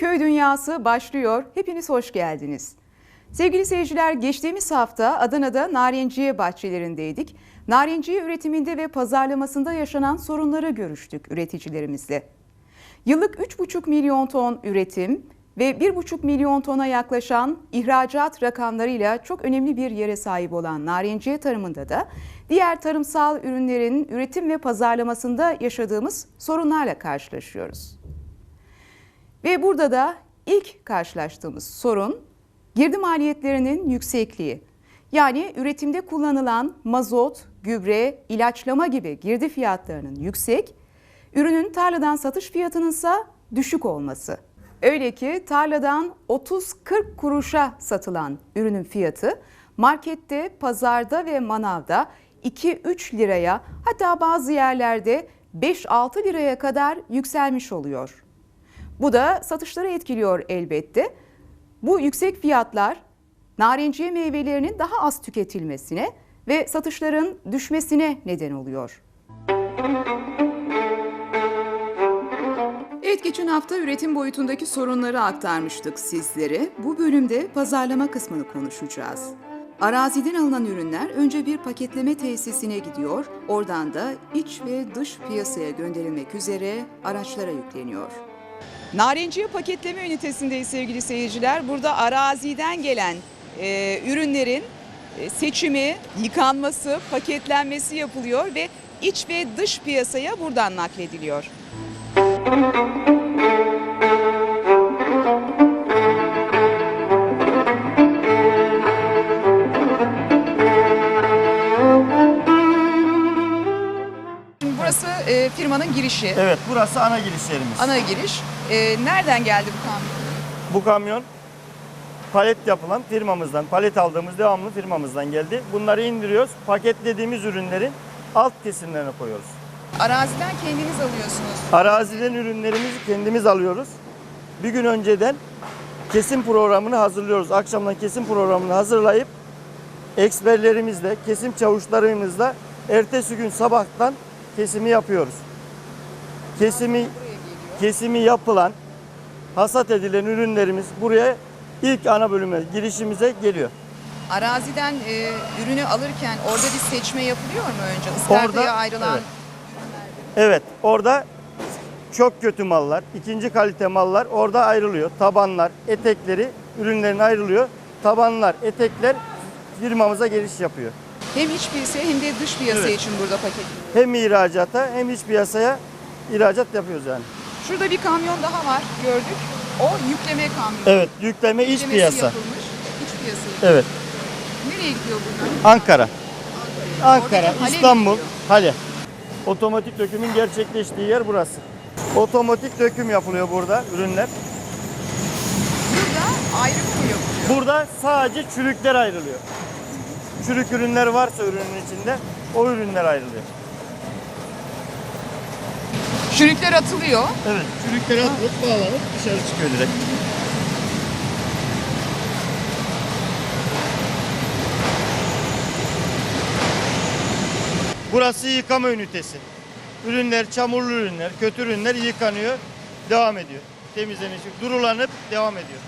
Köy Dünyası başlıyor. Hepiniz hoş geldiniz. Sevgili seyirciler, geçtiğimiz hafta Adana'da narenciye bahçelerindeydik. Narenciye üretiminde ve pazarlamasında yaşanan sorunları görüştük üreticilerimizle. Yıllık 3,5 milyon ton üretim ve 1,5 milyon tona yaklaşan ihracat rakamlarıyla çok önemli bir yere sahip olan narenciye tarımında da diğer tarımsal ürünlerin üretim ve pazarlamasında yaşadığımız sorunlarla karşılaşıyoruz. Ve burada da ilk karşılaştığımız sorun girdi maliyetlerinin yüksekliği. Yani üretimde kullanılan mazot, gübre, ilaçlama gibi girdi fiyatlarının yüksek, ürünün tarladan satış fiyatının ise düşük olması. Öyle ki tarladan 30-40 kuruşa satılan ürünün fiyatı markette, pazarda ve manavda 2-3 liraya hatta bazı yerlerde 5-6 liraya kadar yükselmiş oluyor. Bu da satışları etkiliyor elbette. Bu yüksek fiyatlar narenciye meyvelerinin daha az tüketilmesine ve satışların düşmesine neden oluyor. Evet geçen hafta üretim boyutundaki sorunları aktarmıştık sizlere. Bu bölümde pazarlama kısmını konuşacağız. Araziden alınan ürünler önce bir paketleme tesisine gidiyor. Oradan da iç ve dış piyasaya gönderilmek üzere araçlara yükleniyor. Narenciye paketleme ünitesindeyiz sevgili seyirciler. Burada araziden gelen e, ürünlerin e, seçimi, yıkanması, paketlenmesi yapılıyor ve iç ve dış piyasaya buradan naklediliyor. Şimdi burası e, firmanın girişi, Evet burası ana giriş yerimiz. ana giriş. E, nereden geldi bu kamyon? Bu kamyon palet yapılan firmamızdan, palet aldığımız devamlı firmamızdan geldi. Bunları indiriyoruz. Paketlediğimiz ürünlerin alt kesimlerine koyuyoruz. Araziden kendiniz alıyorsunuz. Araziden ürünlerimizi kendimiz alıyoruz. Bir gün önceden kesim programını hazırlıyoruz. Akşamdan kesim programını hazırlayıp eksperlerimizle, kesim çavuşlarımızla ertesi gün sabahtan kesimi yapıyoruz. Kesimi kesimi yapılan, hasat edilen ürünlerimiz buraya ilk ana bölüme girişimize geliyor. Araziden e, ürünü alırken orada bir seçme yapılıyor mu önce? Iskartaya Orada, ayrılan evet. Evet, orada çok kötü mallar, ikinci kalite mallar orada ayrılıyor. Tabanlar, etekleri ürünlerin ayrılıyor. Tabanlar, etekler firmamıza geliş yapıyor. Hem iç piyasaya hem de dış piyasa Evet. için burada paket. Hem ihracata hem iç piyasaya ihracat yapıyoruz yani. Şurada bir kamyon daha var gördük. O yükleme kamyonu. Evet, yükleme iç piyasa. yapılmış. İç piyasaya. Evet, Nereye gidiyor buradan? Ankara. Ankara, hale İstanbul. Hale. Otomatik dökümün gerçekleştiği yer burası. Otomatik döküm yapılıyor burada ürünler. Burada ayrımı mı yapılıyor? Burada sadece çürükler ayrılıyor. Çürük ürünler varsa ürünün içinde o ürünler ayrılıyor. Çürükler atılıyor. Evet, çürükleri atılıp bağlanıp dışarı çıkıyor direkt. Burası yıkama ünitesi. Ürünler, çamurlu ürünler, kötü ürünler yıkanıyor, devam ediyor. Temizlenişi durulanıp devam ediyor.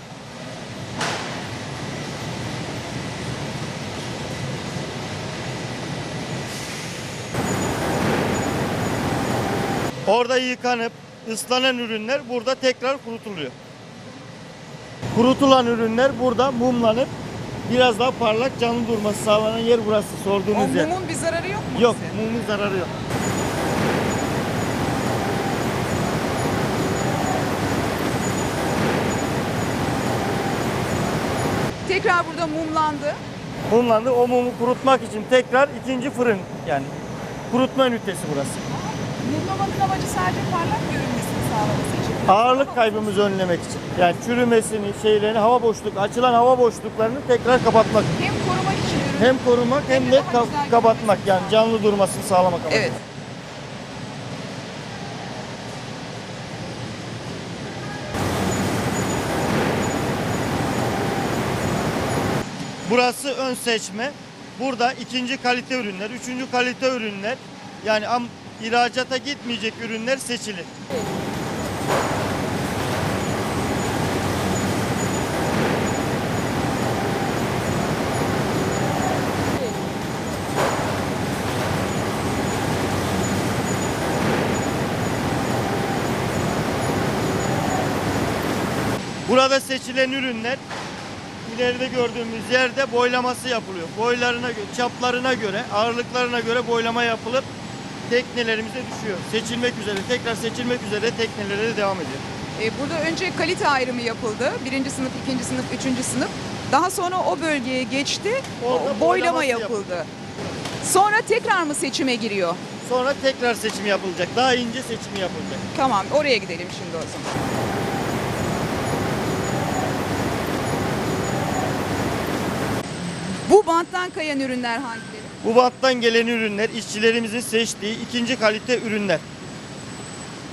Orada yıkanıp ıslanan ürünler burada tekrar kurutuluyor. Kurutulan ürünler burada mumlanıp biraz daha parlak canlı durması sağlanan yer burası O sorduğunuz yer. mumun bir zararı yok mu? Yok, bize? mumun zararı yok. Tekrar burada mumlandı. Mumlandı. O mumu kurutmak için tekrar ikinci fırın yani kurutma ünitesi burası. Mumlamanın amacı sadece parlak görünmesini sağlamak Ağırlık kaybımızı önlemek için. Yani çürümesini, şeylerini, hava boşluk, açılan hava boşluklarını tekrar kapatmak. Hem korumak için ürün. Hem korumak hem de ka- kapatmak yani canlı durmasını sağlamak amacıyla. Evet. Burası ön seçme. Burada ikinci kalite ürünler, üçüncü kalite ürünler yani am, ihracata gitmeyecek ürünler seçilir. Burada seçilen ürünler ileride gördüğümüz yerde boylaması yapılıyor. Boylarına göre, çaplarına göre, ağırlıklarına göre boylama yapılıp teknelerimize düşüyor. Seçilmek üzere, tekrar seçilmek üzere teknelere de devam ediyor. E, burada önce kalite ayrımı yapıldı. Birinci sınıf, ikinci sınıf, üçüncü sınıf. Daha sonra o bölgeye geçti. Orada boylama boylaması yapıldı. Sonra tekrar mı seçime giriyor? Sonra tekrar seçim yapılacak. Daha ince seçimi yapılacak. Tamam oraya gidelim şimdi o zaman. Bu banttan kayan ürünler hangileri? Bu banttan gelen ürünler işçilerimizin seçtiği ikinci kalite ürünler.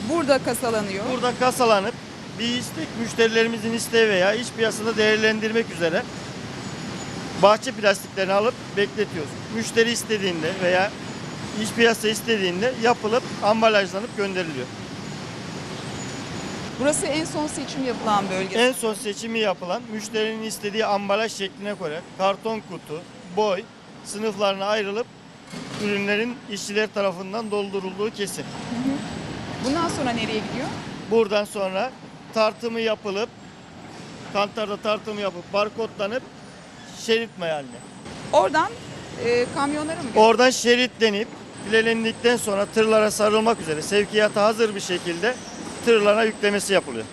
Burada kasalanıyor. Burada kasalanıp bir istek müşterilerimizin isteği veya iç piyasada değerlendirmek üzere bahçe plastiklerini alıp bekletiyoruz. Müşteri istediğinde veya iç piyasa istediğinde yapılıp ambalajlanıp gönderiliyor. Burası en son seçim yapılan bölge. En son seçimi yapılan müşterinin istediği ambalaj şekline göre karton kutu, boy sınıflarına ayrılıp ürünlerin işçiler tarafından doldurulduğu kesin. Bundan sonra nereye gidiyor? Buradan sonra tartımı yapılıp kantarda tartımı yapıp barkodlanıp şerit haline. Oradan e, kamyonlara mı gidiyor? Oradan şeritlenip filelendikten sonra tırlara sarılmak üzere sevkiyata hazır bir şekilde tırlara yüklemesi yapılıyor.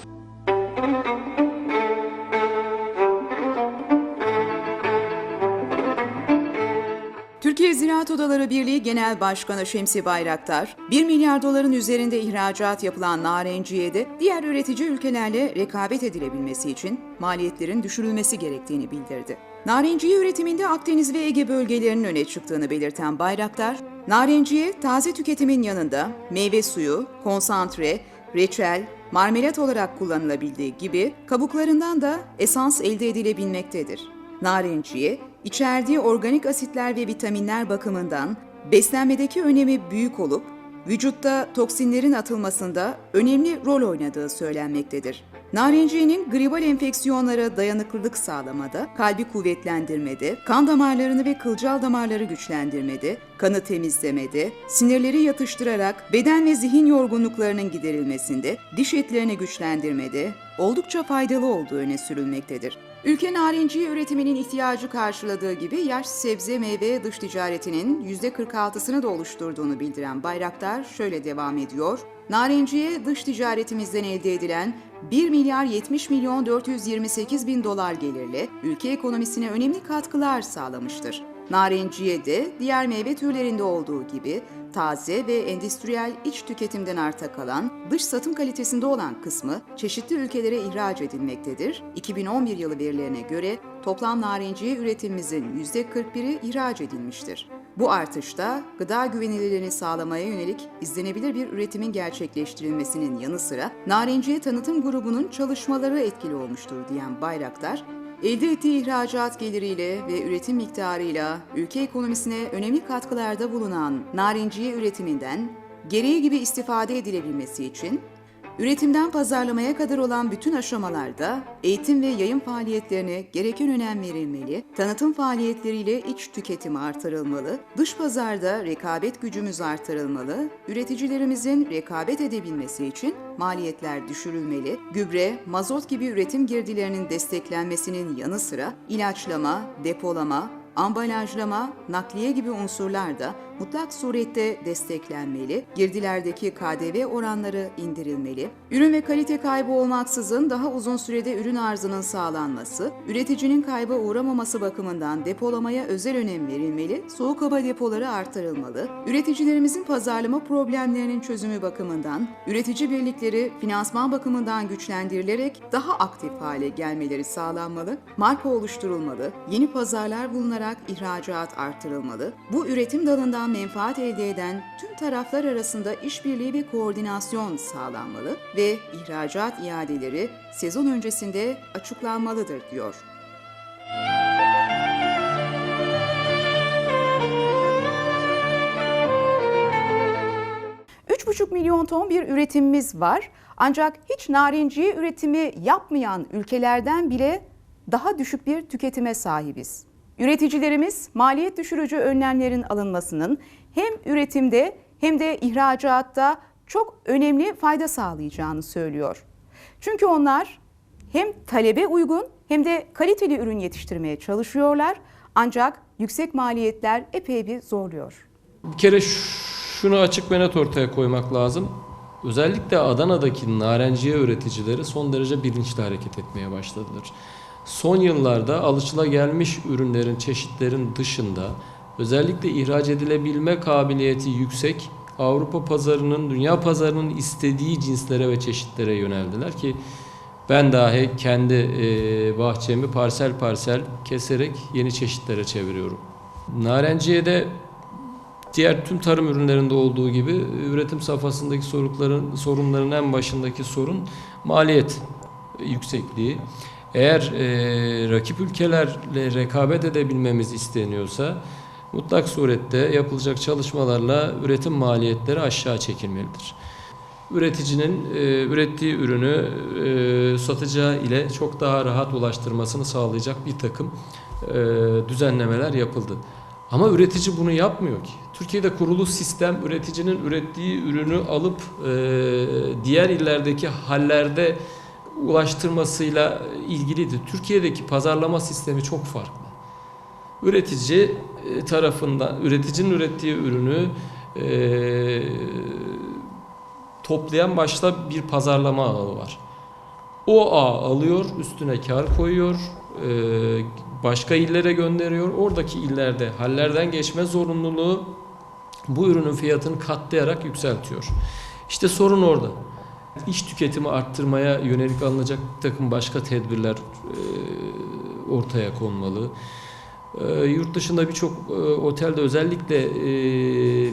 Türkiye Ziraat Odaları Birliği Genel Başkanı Şemsi Bayraktar, 1 milyar doların üzerinde ihracat yapılan narenciyede diğer üretici ülkelerle rekabet edilebilmesi için maliyetlerin düşürülmesi gerektiğini bildirdi. Narenciye üretiminde Akdeniz ve Ege bölgelerinin öne çıktığını belirten Bayraktar, narenciye taze tüketimin yanında meyve suyu, konsantre, reçel, marmelat olarak kullanılabildiği gibi kabuklarından da esans elde edilebilmektedir. Narenciye, içerdiği organik asitler ve vitaminler bakımından beslenmedeki önemi büyük olup vücutta toksinlerin atılmasında önemli rol oynadığı söylenmektedir. Narenciyenin gribal enfeksiyonlara dayanıklılık sağlamada, kalbi kuvvetlendirmede, kan damarlarını ve kılcal damarları güçlendirmede, kanı temizlemede, sinirleri yatıştırarak beden ve zihin yorgunluklarının giderilmesinde, diş etlerini güçlendirmede oldukça faydalı olduğu öne sürülmektedir. Ülke narenciye üretiminin ihtiyacı karşıladığı gibi yaş sebze meyve dış ticaretinin %46'sını da oluşturduğunu bildiren Bayraktar şöyle devam ediyor. Narenciye dış ticaretimizden elde edilen 1 milyar 70 milyon 428 bin dolar gelirle ülke ekonomisine önemli katkılar sağlamıştır. Narenciye de diğer meyve türlerinde olduğu gibi taze ve endüstriyel iç tüketimden arta kalan, dış satım kalitesinde olan kısmı çeşitli ülkelere ihraç edilmektedir. 2011 yılı verilerine göre toplam narenciye üretimimizin %41'i ihraç edilmiştir. Bu artışta gıda güvenilirliğini sağlamaya yönelik izlenebilir bir üretimin gerçekleştirilmesinin yanı sıra narenciye tanıtım grubunun çalışmaları etkili olmuştur diyen Bayraktar, Elde ettiği ihracat geliriyle ve üretim miktarıyla ülke ekonomisine önemli katkılarda bulunan narenciye üretiminden gereği gibi istifade edilebilmesi için üretimden pazarlamaya kadar olan bütün aşamalarda eğitim ve yayın faaliyetlerine gereken önem verilmeli, tanıtım faaliyetleriyle iç tüketimi artırılmalı, dış pazarda rekabet gücümüz artırılmalı, üreticilerimizin rekabet edebilmesi için maliyetler düşürülmeli, gübre, mazot gibi üretim girdilerinin desteklenmesinin yanı sıra ilaçlama, depolama, ambalajlama, nakliye gibi unsurlar da mutlak surette desteklenmeli, girdilerdeki KDV oranları indirilmeli, ürün ve kalite kaybı olmaksızın daha uzun sürede ürün arzının sağlanması, üreticinin kayba uğramaması bakımından depolamaya özel önem verilmeli, soğuk hava depoları artırılmalı, üreticilerimizin pazarlama problemlerinin çözümü bakımından, üretici birlikleri finansman bakımından güçlendirilerek daha aktif hale gelmeleri sağlanmalı, marka oluşturulmalı, yeni pazarlar bulunarak ihracat artırılmalı, bu üretim dalından menfaat elde eden tüm taraflar arasında işbirliği ve koordinasyon sağlanmalı ve ihracat iadeleri sezon öncesinde açıklanmalıdır diyor. 3,5 milyon ton bir üretimimiz var. Ancak hiç narenciye üretimi yapmayan ülkelerden bile daha düşük bir tüketime sahibiz. Üreticilerimiz maliyet düşürücü önlemlerin alınmasının hem üretimde hem de ihracatta çok önemli fayda sağlayacağını söylüyor. Çünkü onlar hem talebe uygun hem de kaliteli ürün yetiştirmeye çalışıyorlar. Ancak yüksek maliyetler epey bir zorluyor. Bir kere şunu açık ve net ortaya koymak lazım. Özellikle Adana'daki narenciye üreticileri son derece bilinçli hareket etmeye başladılar. Son yıllarda alışılagelmiş ürünlerin, çeşitlerin dışında özellikle ihraç edilebilme kabiliyeti yüksek Avrupa pazarının, dünya pazarının istediği cinslere ve çeşitlere yöneldiler ki ben dahi kendi e, bahçemi parsel parsel keserek yeni çeşitlere çeviriyorum. Narenciye'de diğer tüm tarım ürünlerinde olduğu gibi üretim safhasındaki sorunların sorunların en başındaki sorun maliyet yüksekliği. Eğer e, rakip ülkelerle rekabet edebilmemiz isteniyorsa mutlak surette yapılacak çalışmalarla üretim maliyetleri aşağı çekilmelidir. Üreticinin e, ürettiği ürünü e, satacağı ile çok daha rahat ulaştırmasını sağlayacak bir takım e, düzenlemeler yapıldı. Ama üretici bunu yapmıyor ki. Türkiye'de kurulu sistem üreticinin ürettiği ürünü alıp e, diğer illerdeki hallerde ulaştırmasıyla ilgilidir. Türkiye'deki pazarlama sistemi çok farklı. Üretici e, tarafından, üreticinin ürettiği ürünü e, toplayan başta bir pazarlama ağı var. O ağ alıyor, üstüne kar koyuyor, e, başka illere gönderiyor. Oradaki illerde hallerden geçme zorunluluğu bu ürünün fiyatını katlayarak yükseltiyor. İşte sorun orada. İş tüketimi arttırmaya yönelik alınacak bir takım başka tedbirler e, ortaya konmalı. E, yurt dışında birçok e, otelde özellikle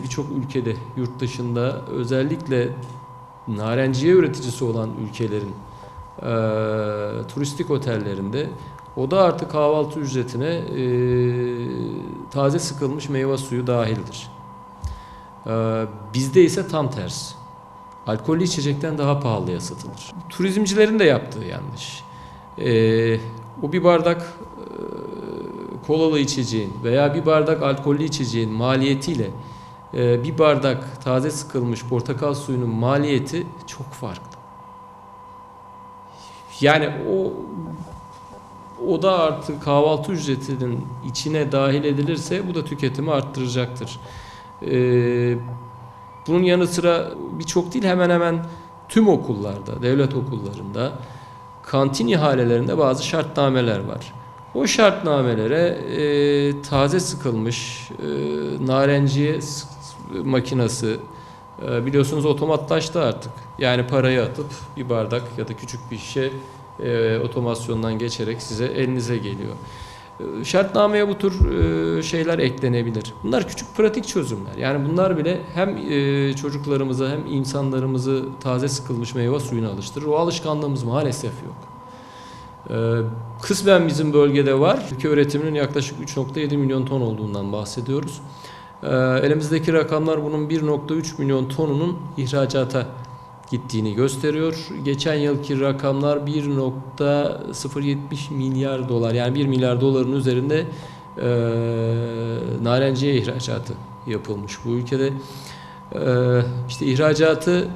birçok ülkede yurt dışında özellikle narenciye üreticisi olan ülkelerin turistik otellerinde oda artı kahvaltı ücretine e, taze sıkılmış meyve suyu dahildir. E, bizde ise tam tersi. Alkollü içecekten daha pahalıya satılır. Turizmcilerin de yaptığı yanlış. E, o bir bardak e, kolalı içeceğin veya bir bardak alkollü içeceğin maliyetiyle e, bir bardak taze sıkılmış portakal suyunun maliyeti çok farklı. Yani o o da artık kahvaltı ücretinin içine dahil edilirse bu da tüketimi arttıracaktır. Ee, bunun yanı sıra birçok değil hemen hemen tüm okullarda, devlet okullarında kantin ihalelerinde bazı şartnameler var. O şartnamelere e, taze sıkılmış e, narenciye makinası e, biliyorsunuz otomatlaştı artık. Yani parayı atıp bir bardak ya da küçük bir şişe e, otomasyondan geçerek size elinize geliyor. E, Şartnameye bu tür e, şeyler eklenebilir. Bunlar küçük pratik çözümler. Yani bunlar bile hem e, çocuklarımıza hem insanlarımızı taze sıkılmış meyve suyuna alıştırır. O alışkanlığımız maalesef yok. Ee, Kısmen bizim bölgede var. Ülke üretiminin yaklaşık 3.7 milyon ton olduğundan bahsediyoruz. Ee, Elimizdeki rakamlar bunun 1.3 milyon tonunun ihracata gittiğini gösteriyor. Geçen yılki rakamlar 1.070 milyar dolar yani 1 milyar doların üzerinde e, narenciye ihracatı yapılmış bu ülkede. E, işte ihracatı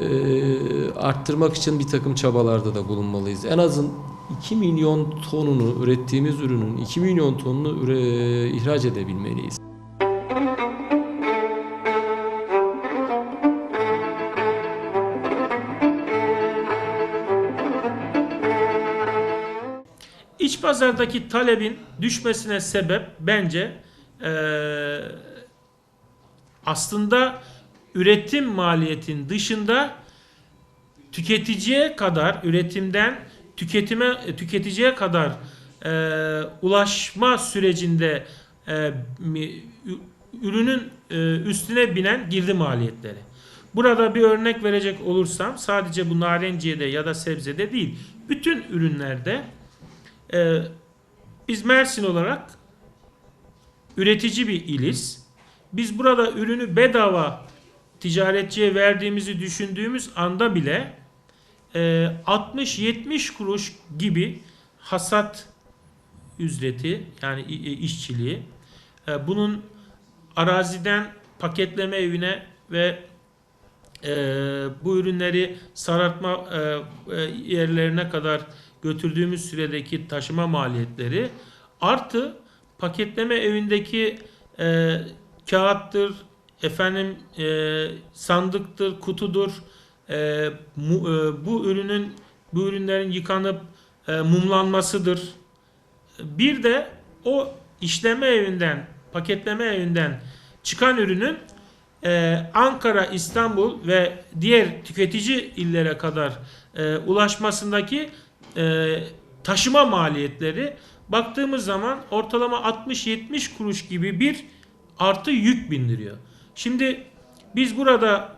e, arttırmak için bir takım çabalarda da bulunmalıyız. En azın 2 milyon tonunu ürettiğimiz ürünün 2 milyon tonunu ihraç edebilmeliyiz. İç pazardaki talebin düşmesine sebep bence eee, aslında üretim maliyetin dışında tüketiciye kadar üretimden tüketime tüketiciye kadar eee, ulaşma sürecinde ü- ürünün eee, üstüne binen girdi maliyetleri. Burada bir örnek verecek olursam sadece bu narenciyede ya da sebzede değil bütün ürünlerde eee, biz Mersin olarak üretici bir iliz. Biz burada ürünü bedava ticaretçiye verdiğimizi düşündüğümüz anda bile e, 60-70 kuruş gibi hasat ücreti yani işçiliği e, bunun araziden paketleme evine ve e, bu ürünleri sarartma e, e, yerlerine kadar götürdüğümüz süredeki taşıma maliyetleri artı paketleme evindeki e, kağıttır, efendim e, sandıktır, kutudur. E, mu- e, bu ürünün bu ürünlerin yıkanıp e, mumlanmasıdır. Bir de o işleme evinden, paketleme evinden çıkan ürünün e, Ankara, İstanbul ve diğer tüketici illere kadar e, ulaşmasındaki e, taşıma maliyetleri baktığımız zaman ortalama 60-70 kuruş gibi bir artı yük bindiriyor. Şimdi biz burada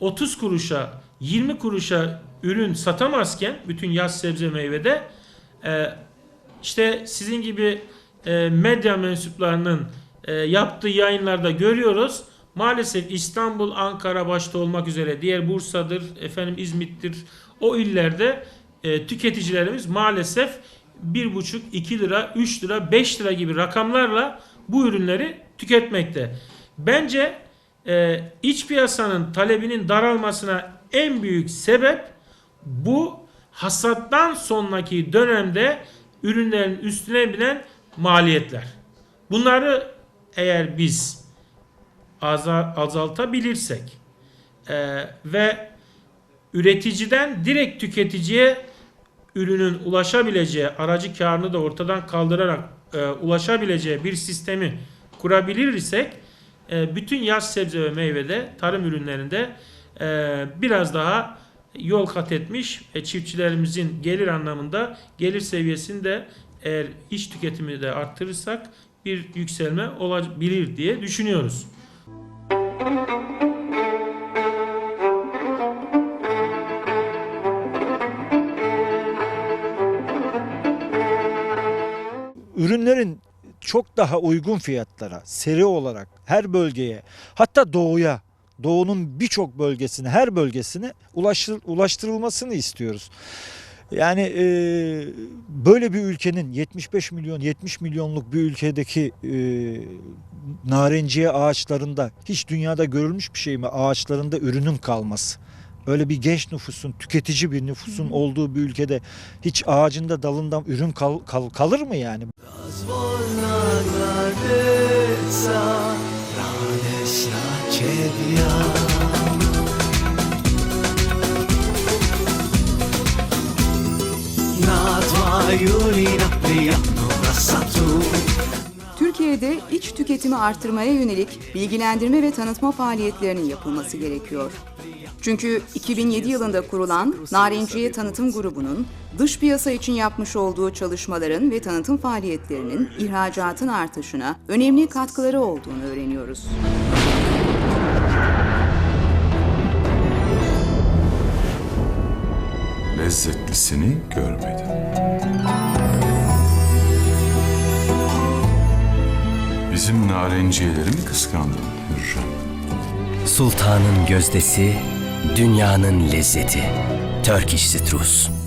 30 kuruşa 20 kuruşa ürün satamazken bütün yaz sebze meyvede e, işte sizin gibi e, medya mensuplarının e, yaptığı yayınlarda görüyoruz. Maalesef İstanbul, Ankara başta olmak üzere diğer Bursa'dır, efendim İzmit'tir. O illerde e, tüketicilerimiz maalesef 1,5, 2 lira, 3 lira, 5 lira gibi rakamlarla bu ürünleri tüketmekte. Bence e, iç piyasanın talebinin daralmasına en büyük sebep bu hasattan sonraki dönemde ürünlerin üstüne binen maliyetler. Bunları eğer biz aza- azaltabilirsek e, ve üreticiden direkt tüketiciye ürünün ulaşabileceği aracı karını da ortadan kaldırarak e, ulaşabileceği bir sistemi kurabilir isek e, bütün yaz sebze ve meyvede tarım ürünlerinde e, biraz daha yol kat etmiş ve çiftçilerimizin gelir anlamında gelir seviyesini de eğer iç tüketimi de arttırırsak bir yükselme olabilir diye düşünüyoruz. Ürünlerin çok daha uygun fiyatlara, seri olarak her bölgeye, hatta doğuya, doğunun birçok bölgesine, her bölgesine ulaştır, ulaştırılmasını istiyoruz. Yani e, böyle bir ülkenin 75 milyon, 70 milyonluk bir ülkedeki e, narenciye ağaçlarında hiç dünyada görülmüş bir şey mi? Ağaçlarında ürünün kalması öyle bir genç nüfusun, tüketici bir nüfusun olduğu bir ülkede hiç ağacında dalından ürün kal, kal, kalır mı yani? Not why you need a piano, Türkiye'de iç tüketimi artırmaya yönelik bilgilendirme ve tanıtma faaliyetlerinin yapılması gerekiyor. Çünkü 2007 yılında kurulan Narenciye Tanıtım Grubu'nun dış piyasa için yapmış olduğu çalışmaların ve tanıtım faaliyetlerinin ihracatın artışına önemli katkıları olduğunu öğreniyoruz. lezzetlisini görmedim. Bizim narenciyeleri mi kıskandın Hürrem? Sultanın gözdesi, dünyanın lezzeti. Turkish Citrus.